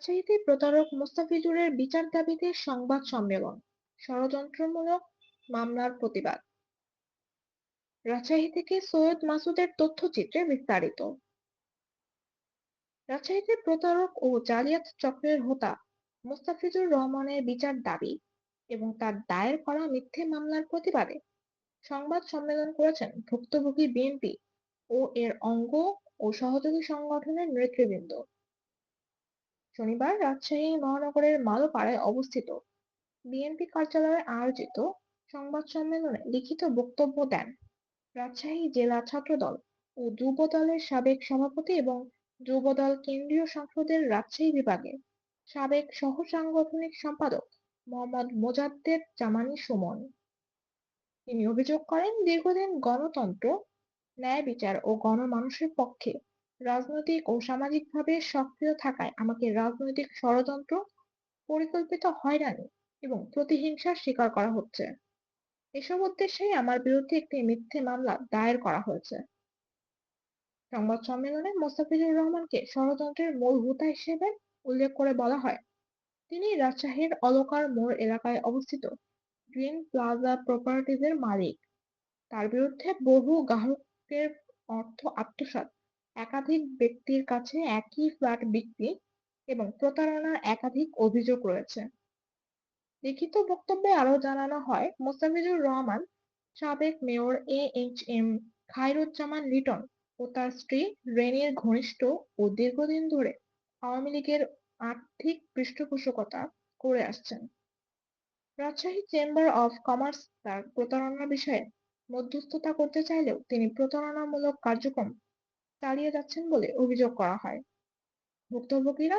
রাজশাহীতে প্রতারক মোস্তাফিজুরের বিচার দাবিতে সংবাদ সম্মেলন, ষড়যন্ত্রমূলক মামলার প্রতিবাদ। রাজশাহী থেকে সৈয়দ মাসুদের তথ্যচিত্রে বিস্তারিত। রাজশাহীতে প্রতারক ও জালিয়াত চক্রের হোতা মোস্তাফিজুর রহমানের বিচার দাবি এবং তার দায়ের করা মিথ্যে মামলার প্রতিবাদে সংবাদ সম্মেলন করেছেন ভুক্তভোগী বিএনপি ও এর অঙ্গ ও সহযোগী সংগঠনের নেতৃবৃন্দ। শনিবার রাজশাহী মহানগরের মালোপাড়ায় অবস্থিত বিএনপি কার্যালয়ে আয়োজিত সংবাদ সম্মেলনে লিখিত বক্তব্য দেন রাজশাহী জেলা ছাত্রদল ও যুব দলের সাবেক সভাপতি এবং যুব দল কেন্দ্রীয় সংসদের রাজশাহী বিভাগের সাবেক সহ সাংগঠনিক সম্পাদক মোহাম্মদ মোজাদ্দেদ জামানি সুমন। তিনি অভিযোগ করেন, দীর্ঘদিন গণতন্ত্র, ন্যায় বিচার ও গণমানুষের পক্ষে রাজনৈতিক ও সামাজিকভাবে সক্রিয় থাকায় আমাকে রাজনৈতিক ষড়যন্ত্র পরিকল্পিত হয়রানি এবং প্রতিহিংসার শিকার করা হচ্ছে। এসব উদ্দেশ্যেই আমার বিরুদ্ধে একটি মিথ্যে মামলা দায়ের করা হয়েছে। সংবাদ সম্মেলনে মোস্তাফিজুর রহমানকে ষড়যন্ত্রের মূল হোতা হিসেবে উল্লেখ করে বলা হয়। তিনি রাজশাহীর অলকার মোড় এলাকায় অবস্থিত গ্রিন প্লাজা প্রপার্টিজের মালিক। তার বিরুদ্ধে বহু গ্রাহকের অর্থ আত্মসাৎ একাধিক ব্যক্তির কাছে একই ফ্ল্যাট বিক্রি এবং প্রতারণার একাধিক অভিযোগ রয়েছে। লিখিত বক্তব্যে আরও জানানো হয়, মোস্তাফিজুর রহমান, সাবেক mayor A H M Khairuzzaman Liton ও তার স্ত্রী রেনির ঘনিষ্ঠ ও দীর্ঘদিন ধরে আওয়ামী লীগের আর্থিক পৃষ্ঠপোষকতা করে আসছেন। রাজশাহী চেম্বার অফ কমার্স তার প্রতারণার বিষয়ে মধ্যস্থতা করতে চাইলেও তিনি প্রতারণামূলক কার্যক্রম চালিয়ে যাচ্ছেন বলে অভিযোগ করা হয়। ভুক্তভোগীরা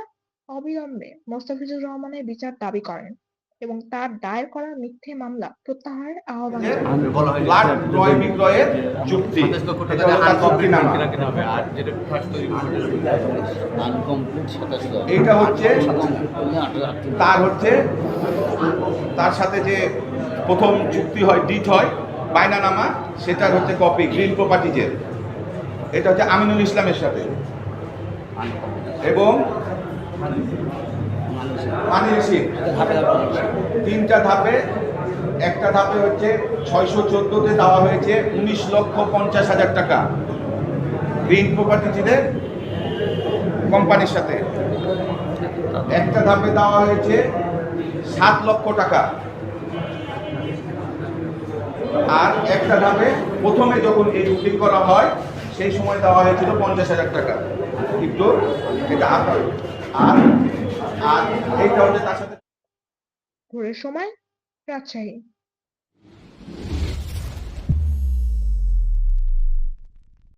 অবিলম্বে মোস্তাফিজুর রহমানের বিচার দাবি করেন এবং তার দায়ের করা মিথ্যে মামলা প্রত্যাহারের আহ্বান যে জানান। ফ্ল্যাট ক্রয় বিক্রয়ের চুক্তি। এটা হচ্ছে তার হচ্ছে তার সাথে যে প্রথম চুক্তি হয় ডিট হয় বায়নানামা সেটার হচ্ছে কপি গ্রিন প্রপার্টিজের এটা হচ্ছে আমিনুল ইসলামের সাথে। এবং। তিনটা ধাপে, একটা ধাপে হচ্ছে ছয়শো চোদ্দোতে দেওয়া হয়েছে উনিশ লক্ষ পঞ্চাশ হাজার টাকা। গ্রিন প্রপার্টিজের কোম্পানির সাথে। একটা ধাপে দেওয়া হয়েছে সাত লক্ষ টাকা। আর একটা ধাপে প্রথমে যখন এই বুকিং করা হয় সেই সময় দেওয়া হয়েছিল পঞ্চাশ হাজার টাকা। কিন্তু এটা আর আর এইটা হচ্ছে তার সাথে ঘোরের সময় রাজশাহী।